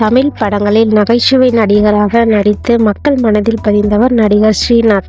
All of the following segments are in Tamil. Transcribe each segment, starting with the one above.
தமிழ் படங்களில் நகைச்சுவை நடிகராக நடித்து மக்கள் மனதில் பதிந்தவர் நடிகர் ஸ்ரீநாத்.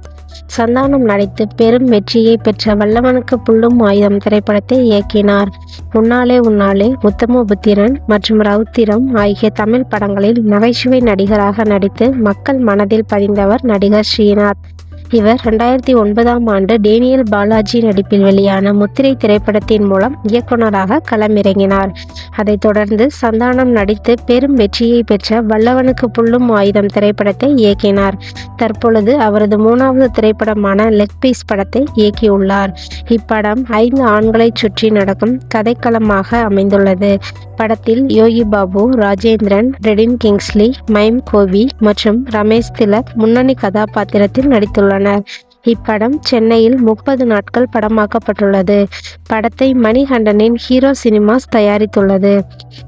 சந்தானம் நடித்து பெரும் வெற்றியை பெற்ற வல்லவனுக்கு புல்லும் ஆயுதம் திரைப்படத்தை இயக்கினார். உன்னாலே உன்னாலே உத்தமபுத்திரன் மற்றும் ரவுத்திரம் ஆகிய தமிழ் படங்களில் நகைச்சுவை நடிகராக நடித்து மக்கள் மனதில் பதிந்தவர் நடிகர் ஸ்ரீநாத். இவர் ரெண்டாயிரத்தி ஒன்பதாம் ஆண்டு டேனியல் பாலாஜி நடிப்பில் வெளியான முத்திரை திரைப்படத்தின் மூலம் இயக்குனராக களமிறங்கினார். அதைத் தொடர்ந்து சந்தானம் நடித்து பெரும் வெற்றியை பெற்ற வல்லவனுக்கு புல்லும் ஆயுதம் திரைப்படத்தை இயக்கினார். தற்பொழுது அவரது மூணாவது திரைப்படமான லெக் பீஸ் படத்தை இயக்கியுள்ளார். இப்படம் ஐந்து ஆண்களைச் சுற்றி நடக்கும் கதைக்களமாக அமைந்துள்ளது. படத்தில் யோகி பாபு ராஜேந்திரன் ரெடின் கிங்ஸ்லி மைம் கோவி மற்றும் ரமேஷ் திலக் முன்னணி கதாபாத்திரத்தில் நடித்துள்ளனர். இப்படம் சென்னையில் முப்பது நாட்கள் படமாக்கப்பட்டுள்ளது. படத்தை மணிகண்டனின் ஹீரோ சினிமாஸ் தயாரித்துள்ளது.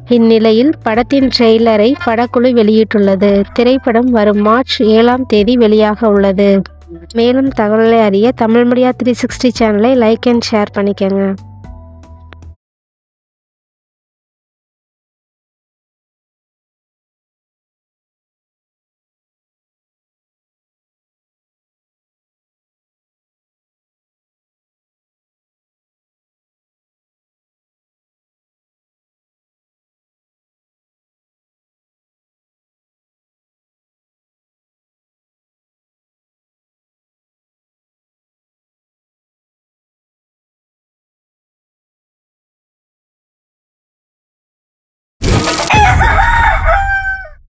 இந்நிலையில் படத்தின் ட்ரெய்லரை படக்குழு வெளியிட்டுள்ளது. திரைப்படம் வரும் மார்ச் ஏழாம் தேதி வெளியாக உள்ளது. மேலும் தகவலை அறிய தமிழ் மீடியா த்ரீ சிக்ஸ்டி சேனலை லைக் அண்ட் ஷேர் பண்ணிக்கங்க.